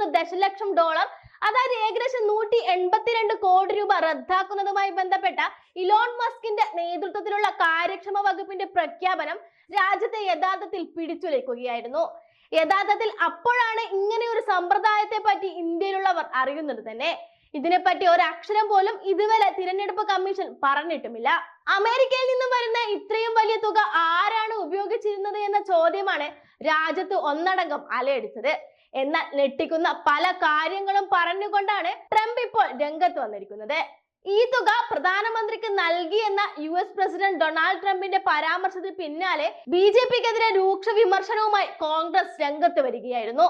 ഇരുപത്തിയൊന്ന് ദശലക്ഷം ഡോളർ അതായത് ഏകദേശം നൂറ്റി എൺപത്തിരണ്ട് കോടി രൂപ റദ്ദാക്കുന്നതുമായി ബന്ധപ്പെട്ട ഇലോൺ മസ്കിന്റെ നേതൃത്വത്തിലുള്ള കാര്യക്ഷമ വകുപ്പിന്റെ പ്രഖ്യാപനം രാജ്യത്തെ യഥാർത്ഥത്തിൽ പിടിച്ചുലയ്ക്കുകയായിരുന്നു. യഥാർത്ഥത്തിൽ അപ്പോഴാണ് ഇങ്ങനെ ഒരു സമ്പ്രദായത്തെ പറ്റി ഇന്ത്യയിലുള്ളവർ അറിയുന്നത് തന്നെ. ഇതിനെപ്പറ്റി ഒരക്ഷരം പോലും ഇതുവരെ തിരഞ്ഞെടുപ്പ് കമ്മീഷൻ പറഞ്ഞിട്ടുമില്ല. അമേരിക്കയിൽ നിന്നും വരുന്ന ഇത്രയും വലിയ തുക ആരാണ് ഉപയോഗിച്ചിരുന്നത് എന്ന ചോദ്യമാണ് രാജ്യത്ത് ഒന്നടങ്കം അലയടിച്ചത്. എന്നാൽ ഞെട്ടിക്കുന്ന പല കാര്യങ്ങളും പറഞ്ഞുകൊണ്ടാണ് ട്രംപ് ഇപ്പോൾ രംഗത്ത് വന്നിരിക്കുന്നത്. ഈ തുക പ്രധാനമന്ത്രിക്ക് നൽകി എന്ന യു എസ് പ്രസിഡന്റ് ഡൊണാൾഡ് ട്രംപിന്റെ പരാമർശത്തിന് പിന്നാലെ ബി ജെ പിക്കെതിരെ രൂക്ഷ വിമർശനവുമായി കോൺഗ്രസ് രംഗത്ത് വരികയായിരുന്നു.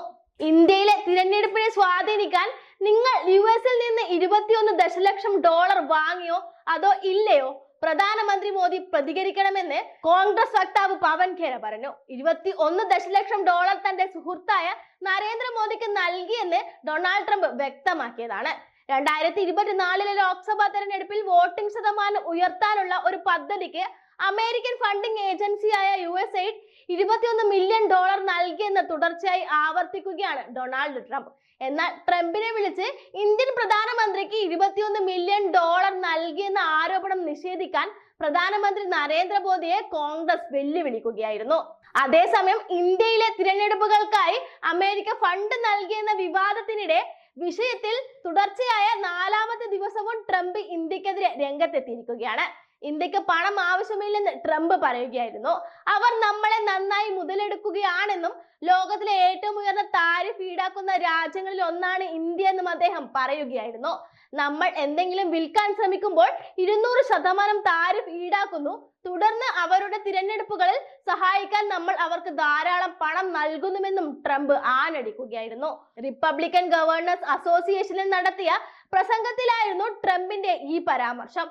ഇന്ത്യയിലെ തിരഞ്ഞെടുപ്പിനെ സ്വാധീനിക്കാൻ നിങ്ങൾ യു എസിൽ നിന്ന് ഇരുപത്തിയൊന്ന് ദശലക്ഷം ഡോളർ വാങ്ങിയോ അതോ ഇല്ലയോ? പ്രധാനമന്ത്രി മോദി പ്രതികരിക്കണമെന്ന് കോൺഗ്രസ് വക്താവ് പവൻ ഖേര പറഞ്ഞു. ഇരുപത്തി ഒന്ന് ദശലക്ഷം ഡോളർ തന്റെ സുഹൃത്തായ നരേന്ദ്രമോദിക്ക് നൽകിയെന്ന് ഡൊണാൾഡ് ട്രംപ് വ്യക്തമാക്കിയതാണ്. രണ്ടായിരത്തി ഇരുപത്തിനാലിലെ ലോക്സഭാ തെരഞ്ഞെടുപ്പിൽ വോട്ടിംഗ് ശതമാനം ഉയർത്താനുള്ള ഒരു പദ്ധതിക്ക് അമേരിക്കൻ ഫണ്ടിംഗ് ഏജൻസിയായ യു എസ് എയ്ഡ് ഇരുപത്തിയൊന്ന് മില്യൺ ഡോളർ നൽകിയെന്ന് തുടർച്ചയായി ആവർത്തിക്കുകയാണ് ഡൊണാൾഡ് ട്രംപ്. എന്നാൽ ട്രംപിനെ വിളിച്ച് ഇന്ത്യൻ പ്രധാനമന്ത്രിക്ക് ഇരുപത്തിയൊന്ന് മില്യൺ ഡോളർ നൽകിയെന്ന ആരോപണം നിഷേധിക്കാൻ പ്രധാനമന്ത്രി നരേന്ദ്രമോദിയെ കോൺഗ്രസ് വെല്ലുവിളിക്കുകയായിരുന്നു. അതേസമയം ഇന്ത്യയിലെ തിരഞ്ഞെടുപ്പുകൾക്കായി അമേരിക്ക ഫണ്ട് നൽകിയെന്ന വിവാദത്തിനിടെ വിഷയത്തിൽ തുടർച്ചയായ നാലാമത്തെ ദിവസവും ട്രംപ് ഇന്ത്യക്കെതിരെ രംഗത്തെത്തിയിരിക്കുകയാണ്. ഇന്ത്യയ്ക്ക് പണം ആവശ്യമില്ലെന്ന് ട്രംപ് പറയുകയായിരുന്നു. അവർ നമ്മളെ നന്നായി മുതലെടുക്കുകയാണെന്നും ലോകത്തിലെ ഏറ്റവും ഉയർന്ന താരിഫ് ഈടാക്കുന്ന രാജ്യങ്ങളിൽ ഒന്നാണ് ഇന്ത്യ എന്നും അദ്ദേഹം പറയുകയായിരുന്നു. നമ്മൾ എന്തെങ്കിലും വിൽക്കാൻ ശ്രമിക്കുമ്പോൾ ഇരുന്നൂറ് ശതമാനം താരിഫ് ഈടാക്കുന്നു. തുടർന്ന് അവരുടെ തിരഞ്ഞെടുപ്പുകളിൽ സഹായിക്കാൻ നമ്മൾ അവർക്ക് ധാരാളം പണം നൽകുന്നുവെന്നും ട്രംപ് ആണടിക്കുകയായിരുന്നു റിപ്പബ്ലിക്കൻ ഗവർണേഴ്സ് അസോസിയേഷനിൽ നടത്തിയ പ്രസംഗത്തിലായിരുന്നു ട്രംപിന്റെ ഈ പരാമർശം.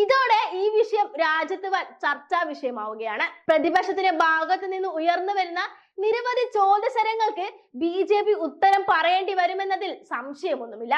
ഇതോടെ ഈ വിഷയം രാജ്യത്ത് ചർച്ചാ വിഷയമാവുകയാണ്. പ്രതിപക്ഷത്തിന്റെ ഭാഗത്ത് നിന്ന് ഉയർന്നു വരുന്ന നിരവധി ചോദ്യസരങ്ങൾക്ക് ബി ജെ പി ഉത്തരം പറയേണ്ടി വരുമെന്നതിൽ സംശയമൊന്നുമില്ല.